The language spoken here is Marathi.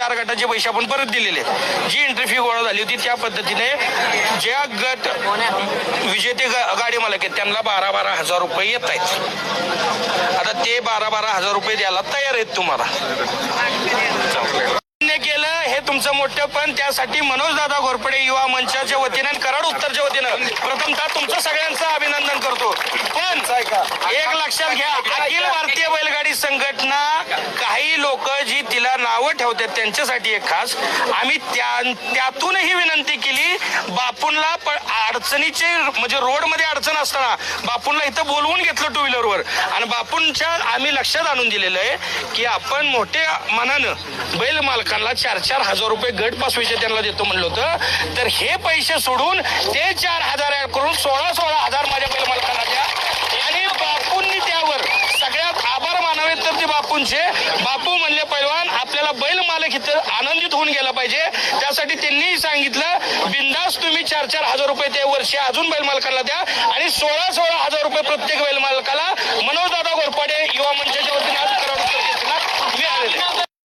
चार गटाचे पैसे आपण परत दिलेले जी एंट्री फी गोळा झाली होती त्या पद्धतीने ज्या गट विजेते गाडी मालक आहेत त्यांना बारा बारा हजार रुपये येत आहेत. आता ते बारा बारा हजार रुपये द्यायला तयार आहेत तुम्हाला. केलं हे तुमचं मोठं पण त्यासाठी मनोज दादा घोरपडे युवा मंचाच्या वतीनं कराड उत्तरच्या वतीनं प्रथमतः तुमचं सगळ्यांचं अभिनंदन करतो. पण एक लक्षात घ्या अखिल भारतीय बैलगाडी संघटना काही लोक नावं ठेवतात त्यांच्यासाठी एक खास. आम्ही त्या त्यातूनही विनंती केली बापूंला पण अडचणीचे म्हणजे रोडमध्ये अडचण असताना बापूंना इथं बोलवून घेतलं टू व्हीलरवर आणि बापूंच्या आम्ही लक्षात आणून दिलेलं आहे की आपण मोठ्या मनानं बैल मालकांना चार चार हजार रुपये गट पासवीचे त्यांना देतो म्हणलं होतं. तर हे पैसे सोडून ते चार हजार ऍड करून सोळा सोळा हजार माझ्या बैल मालकांना द्या. आणि बापूंनी त्यावर सगळ्यात आभार मानावेत तर ते बापूंचे. बापू म्हणले मालक इथं आनंदित होऊन गेला पाहिजे. त्यासाठी त्यांनी सांगितलं बिंदास तुम्ही चार चार हजार रुपये त्या वर्षी अजून बैल मालकाला द्या आणि सोळा सोळा हजार रुपये प्रत्येक बैल मालकाला मनोजदादा